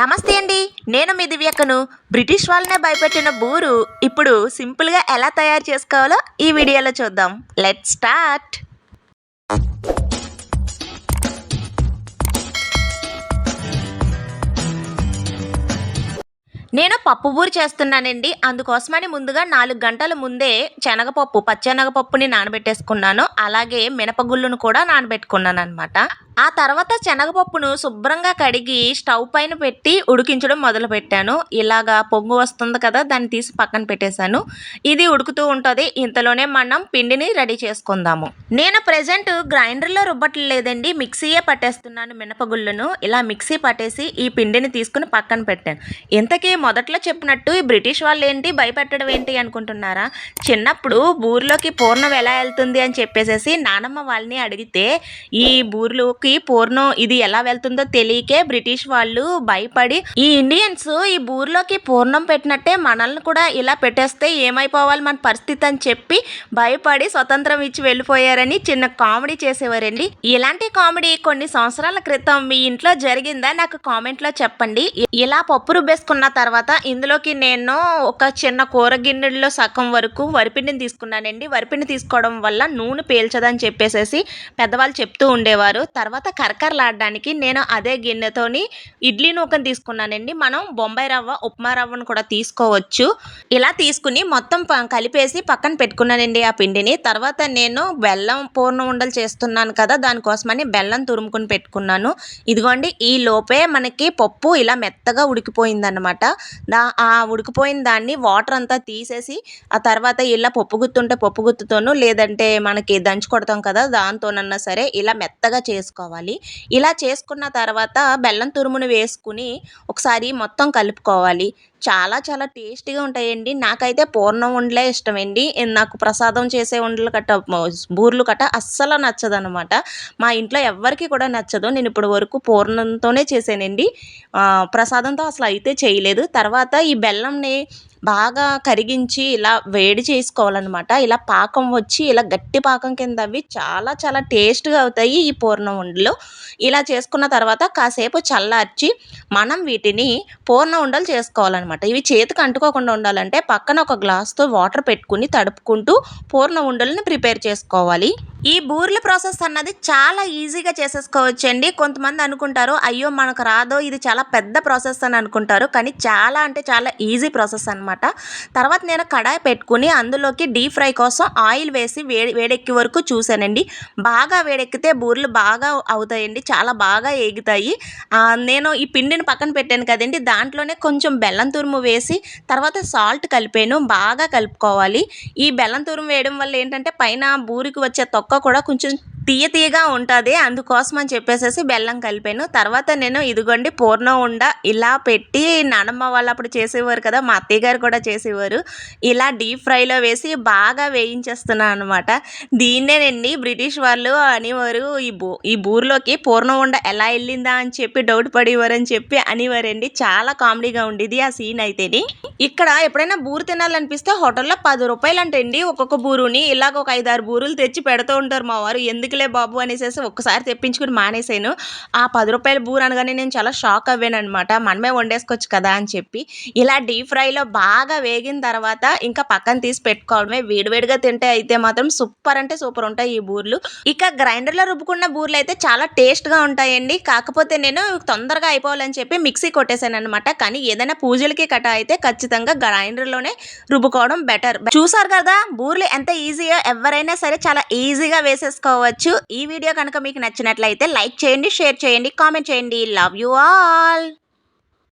నమస్తే అండి. నేను మీ దివ్యకను బ్రిటిష్ వాళ్ళనే భయపెట్టిన బూరు ఇప్పుడు సింపుల్గా ఎలా తయారు చేసుకోవాలో ఈ వీడియోలో చూద్దాం. Let start. నేను పప్పు బూరు చేస్తున్నానండి. అందుకోసమని ముందుగా నాలుగు గంటల ముందే శనగపప్పు పచ్చెనగపప్పుని నానబెట్టేసుకున్నాను. అలాగే మినపగుళ్ళును కూడా నానబెట్టుకున్నాను అనమాట ఆ తర్వాత శనగపప్పును శుభ్రంగా కడిగి స్టవ్ పైన పెట్టి ఉడికించడం మొదలుపెట్టాను. ఇలాగా పొంగు వస్తుంది కదా దాన్ని తీసి పక్కన పెట్టేశాను. ఇది ఉడుకుతూ ఉంటుంది. ఇంతలోనే మనం పిండిని రెడీ చేసుకుందాము. నేను ప్రజెంట్ గ్రైండర్లో రుబ్బట్లేదండి మిక్సీయే పట్టేస్తున్నాను మినపగుళ్ళను. ఇలా మిక్సీ పట్టేసి ఈ పిండిని తీసుకుని పక్కన పెట్టాను. ఇంతకీ మొదట్లో చెప్పినట్టు ఈ బ్రిటిష్ వాళ్ళు ఏంటి భయపెట్టడం ఏంటి అనుకుంటున్నారా? చిన్నప్పుడు బూరిలోకి పూర్ణం ఎలా వెళ్తుంది అని చెప్పేసేసి నానమ్మ వాళ్ళని అడిగితే ఈ బూర్లోకి పూర్ణం ఇది ఎలా వెళ్తుందో తెలియకే బ్రిటిష్ వాళ్ళు భయపడి ఈ ఇండియన్స్ ఈ బూర్లోకి పూర్ణం పెట్టినట్టే మనల్ని కూడా ఇలా పెట్టేస్తే ఏమైపోవాలి మన పరిస్థితి అని చెప్పి భయపడి స్వతంత్రం ఇచ్చి వెళ్ళిపోయారని చిన్న కామెడీ చేసేవారండి. ఇలాంటి కామెడీ కొన్ని సంవత్సరాల క్రితం మీ ఇంట్లో జరిగిందా? నాకు కామెంట్లో చెప్పండి. ఇలా పప్పు రుబ్బేసుకున్న తర్వాత ఇందులోకి నేను ఒక చిన్న కూర గిన్నెలో సగం వరకు వరిపిండిని తీసుకున్నానండి. వరిపిండి తీసుకోవడం వల్ల నూనె పీల్చదని చెప్పేసేసి పెద్దవాళ్ళు చెప్తూ ఉండేవారు. తర్వాత తర్వాత కరకరలాడడానికి నేను అదే గిన్నెతోని ఇడ్లీ నూకను తీసుకున్నానండి. మనం బొంబాయి రవ్వ ఉప్మా రవ్వను కూడా తీసుకోవచ్చు. ఇలా తీసుకుని మొత్తం ప- కలిపేసి పక్కన పెట్టుకున్నానండి ఆ పిండిని. తర్వాత నేను బెల్లం పూర్ణ ఉండలు చేస్తున్నాను కదా దానికోసమని బెల్లం తురుముకుని పెట్టుకున్నాను. ఇదిగోండి ఈ లోపే మనకి పప్పు ఇలా మెత్తగా ఉడికిపోయిందన్నమాట. దా ఆ ఉడికిపోయిన దాన్ని వాటర్ అంతా తీసేసి ఆ తర్వాత ఇలా పప్పు గుత్తుంటే పప్పు గుత్తుతోనూ లేదంటే మనకి దంచి కొడతాం కదా దాంతోనన్నా సరే ఇలా మెత్తగా చేసుకోవాలి. ఇలా చేసుకున్న తర్వాత బెల్లం తురుమును వేసుకుని ఒకసారి మొత్తం కలుపుకోవాలి. చాలా చాలా టేస్టీగా ఉంటాయండి. నాకైతే పూర్ణం ఉండలే ఇష్టమండి. నాకు ప్రసాదం చేసే ఉండలు కట్ట బూర్లు కట్ట అస్సలు నచ్చదనమాట మా ఇంట్లో ఎవ్వరికి కూడా నచ్చదు. నేను ఇప్పటి వరకు పూర్ణంతోనే చేశానండి ప్రసాదంతో అసలు అయితే చేయలేదు. తర్వాత ఈ బెల్లంని బాగా కరిగించి ఇలా వేడి చేసుకోవాలన్నమాట. ఇలా పాకం వచ్చి ఇలా గట్టి పాకం కింద అవి చాలా చాలా టేస్ట్గా అవుతాయి ఈ పూర్ణం ఉండలు. ఇలా చేసుకున్న తర్వాత కాసేపు చల్లార్చి మనం వీటిని పూర్ణ ఉండలు చేసుకోవాలన్నమాట. ఇవి చేతికి అంటుకోకుండా ఉండాలంటే పక్కన ఒక గ్లాస్తో వాటర్ పెట్టుకుని తడుపుకుంటూ పూర్ణ ఉండలని ప్రిపేర్ చేసుకోవాలి. ఈ బూర్ల ప్రాసెస్ అన్నది చాలా ఈజీగా చేసేసుకోవచ్చు అండి కొంతమంది అనుకుంటారు అయ్యో మనకు రాదో ఇది చాలా పెద్ద ప్రాసెస్ అని అనుకుంటారు. కానీ చాలా అంటే చాలా ఈజీ ప్రాసెస్ అనమాట తర్వాత నేను కడాయి పెట్టుకుని అందులోకి డీప్ ఫ్రై కోసం ఆయిల్ వేసి వేడి వేడెక్కి వరకు చూశానండి బాగా వేడెక్కితే బూరెలు బాగా అవుతాయండి. చాలా బాగా ఏగుతాయి. నేను ఈ పిండిని పక్కన పెట్టాను కదండి. దాంట్లోనే కొంచెం బెల్లం తురుము వేసి తర్వాత సాల్ట్ కలిపాను. బాగా కలుపుకోవాలి. ఈ బెల్లం తురుము వేయడం వల్ల ఏంటంటే పైన బూరికి వచ్చే తొక్క కూడా కొంచెం తీయ తీయగా ఉంటుంది అందుకోసం అని చెప్పేసేసి బెల్లం కలిపాను. తర్వాత నేను ఇదిగోండి పూర్ణం ఉండ ఇలా పెట్టి నానమ్మ వాళ్ళు అప్పుడు చేసేవారు కదా మా అత్తయ్య గారు కూడా చేసేవారు. ఇలా డీప్ ఫ్రైలో వేసి బాగా వేయించేస్తున్నాను అనమాట దీన్నేనండి బ్రిటిష్ వాళ్ళు అనేవారు ఈ బూ ఈ బూర్లోకి పూర్ణం ఉండ ఎలా వెళ్ళిందా? అని చెప్పి డౌట్ పడేవారు అని చెప్పి అనేవారండి. చాలా కామెడీగా ఉండేది ఆ సీన్ అయితేని. ఇక్కడ ఎప్పుడైనా బూరు తినాలనిపిస్తే హోటల్లో పది రూపాయలు అంటండి ఒక్కొక్క బూరుని. ఇలాగ ఒక ఐదారు బూరులు తెచ్చి పెడుతూ ఉంటారు మా వారు. ఎందుకు ఎందుకులే బాబు అనేసి ఒక్కసారి తెప్పించుకుని మానేశాను. ఆ పది రూపాయల బూర్ అనగానే నేను చాలా షాక్ అవ్వాను అనమాట మనమే వండేసుకోవచ్చు కదా అని చెప్పి. ఇలా డీప్ ఫ్రైలో బాగా వేగిన తర్వాత ఇంకా పక్కన తీసి పెట్టుకోవడమే. వేడివేడిగా తింటే అయితే మాత్రం సూపర్ అంటే సూపర్ ఉంటాయి ఈ బూర్లు. ఇక గ్రైండర్లో రుబ్బుకున్న బూర్లు అయితే చాలా టేస్ట్గా ఉంటాయండి. కాకపోతే నేను తొందరగా అయిపోవాలని చెప్పి మిక్సీ కొట్టేశాను అనమాట కానీ ఏదైనా పూజలకి కట అయితే ఖచ్చితంగా గ్రైండర్లోనే రుబ్బుకోవడం బెటర్. చూసారు కదా బూర్లు ఎంత ఈజీగా ఎవరైనా సరే చాలా ఈజీగా వేసేసుకోవచ్చు. ఈ వీడియో కనుక మీకు నచ్చినట్లయితే లైక్ చేయండి షేర్ చేయండి కామెంట్ చేయండి. Love you all